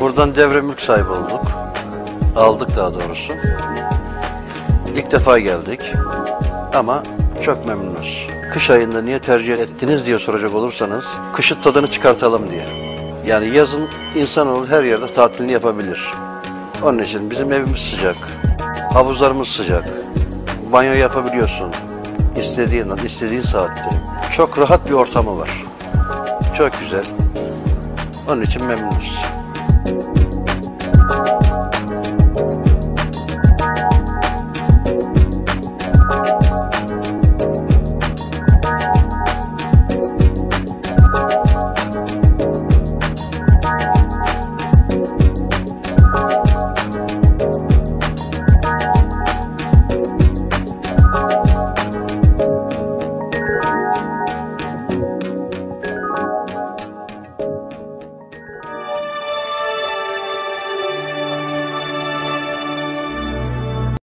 Buradan devre mülk sahibi olduk. Aldık daha doğrusu. İlk defa geldik. Ama çok memnunuz. Kış ayında niye tercih ettiniz diye soracak olursanız, kışın tadını çıkartalım diye. Yani yazın insanoğlu her yerde tatilini yapabilir. Onun için bizim evimiz sıcak, havuzlarımız sıcak, banyo yapabiliyorsun. istediğin an, istediğin saatte. Çok rahat bir ortamı var. Çok güzel. Onun için memnunuz.